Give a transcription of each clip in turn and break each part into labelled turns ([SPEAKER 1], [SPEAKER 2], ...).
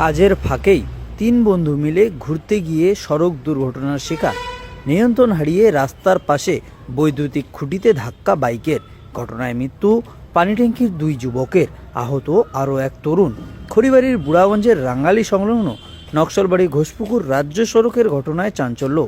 [SPEAKER 1] কাজের ফাঁকেই তিন বন্ধু মিলে ঘুরতে গিয়ে সড়ক দুর্ঘটনার শিকার। নিয়ন্ত্রণ হারিয়ে রাস্তার পাশে বৈদ্যুতিক খুঁটিতে ধাক্কা বাইকের। ঘটনায় মৃত্যু পানিট্যাঙ্কির দুই যুবকের। আহত আরও এক তরুণ। খড়িবাড়ির বুড়াগঞ্জের রাঙ্গালি সংলগ্ন নকশালবাড়ি ঘোষপুকুর রাজ্য সড়কের ঘটনায় চাঞ্চল্য।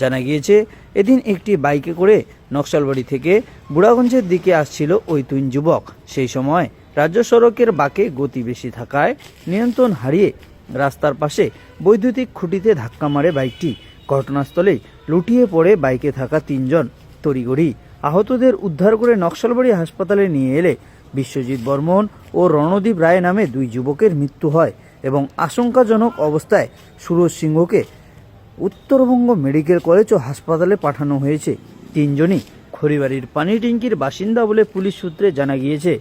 [SPEAKER 1] জানা গিয়েছে, এদিন একটি বাইকে করে নকশালবাড়ি থেকে বুড়াগঞ্জের দিকে আসছিল ওই তিন যুবক। সেই সময় রাজ্য সড়কের বাঁকে গতি বেশি থাকায় নিয়ন্ত্রণ হারিয়ে রাস্তার পাশে বৈদ্যুতিক খুঁটিতে ধাক্কা মারে বাইকটি। ঘটনাস্থলেই লুটিয়ে পড়ে বাইকে থাকা তিনজন তড়িগড়ি আহতদের উদ্ধার করে নকশালবাড়ি হাসপাতালে নিয়ে এলে বিশ্বজিৎ বর্মন ও রণদীপ রায় নামে দুই যুবকের মৃত্যু হয় এবং আশঙ্কাজনক অবস্থায় সুরজ সিংহকে উত্তরবঙ্গ মেডিকেল কলেজ ও হাসপাতালে পাঠানো হয়েছে। তিনজনই খড়িবাড়ির পানি ট্যাঙ্কির বাসিন্দা বলে পুলিশ সূত্রে জানা গিয়েছে।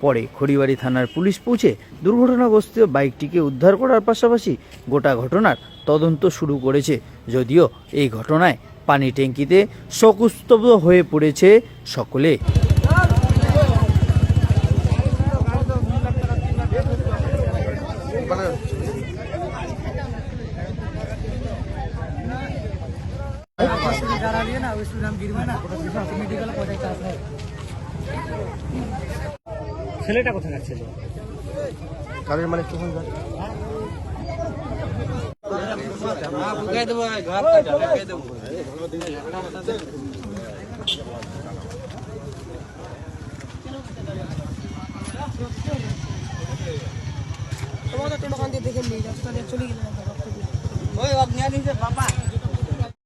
[SPEAKER 1] পরে খড়িবাড়ি থানার পুলিশ পৌঁছে দুর্ঘটনাগ্রস্ত বাইকটিকে উদ্ধার করার পাশাপাশি গোটা ঘটনার তদন্ত শুরু করেছে যদিও এই ঘটনায় পানি ট্যাঙ্কিতে শকুস্তব্ধ হয়ে পড়েছে সকলে
[SPEAKER 2] करा लिए ना उसमें हम गिर में ना मेडिकल हो जाएगा आपने
[SPEAKER 3] ছেলেটা কোথায় যাচ্ছিল?
[SPEAKER 4] গাড়ির মালিক কখন যায়
[SPEAKER 2] তোমাদের টোটো কান্দি দেখে নিয়ে যাচ্ছে চলে গেলে